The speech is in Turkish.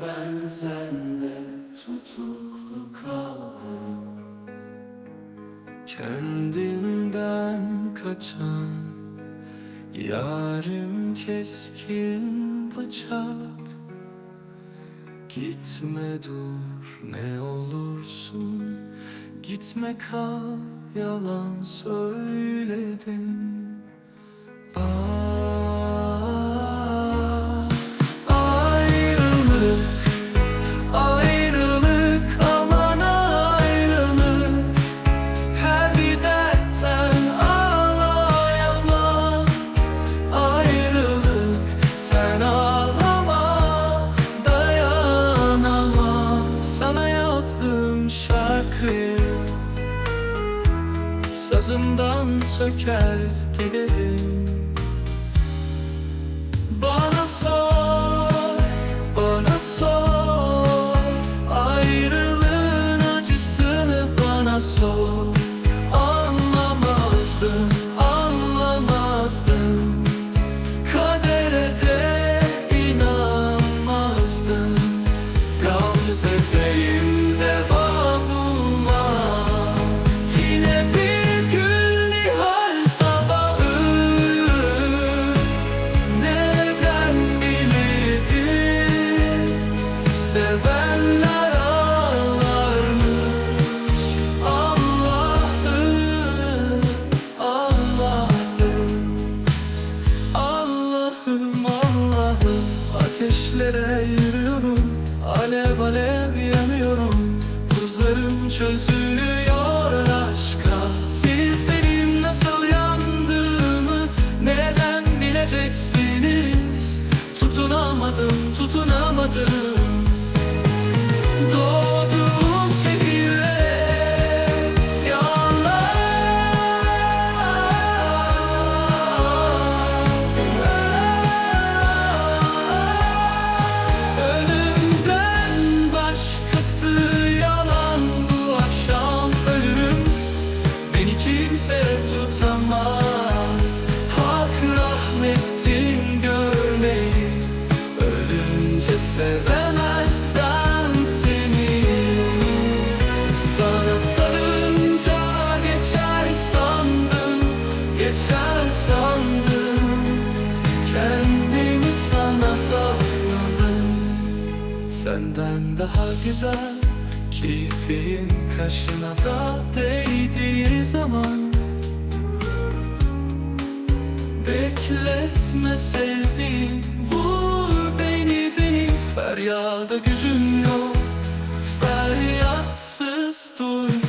Ben sende tutuklu kaldım. Kendinden kaçan Yarim keskin bıçak. Gitme dur ne olursun. Gitme kal yalan söyledin Sazından söker giderim Bana sor, bana sor Ayrılığın acısını bana sor. Anlamazdın, anlamazdın. Kadere de inanmazdın. Gamze'deyim Çözülüyor aşka. Siz benim nasıl yandığımı Neden bileceksiniz? Tutunamadım tutunamadım Senden daha güzel Kirpiğin kaşına da değdiği zaman. Bekletme sevdiğim Vur beni beni. Feryada gücüm yok Feryatsız dur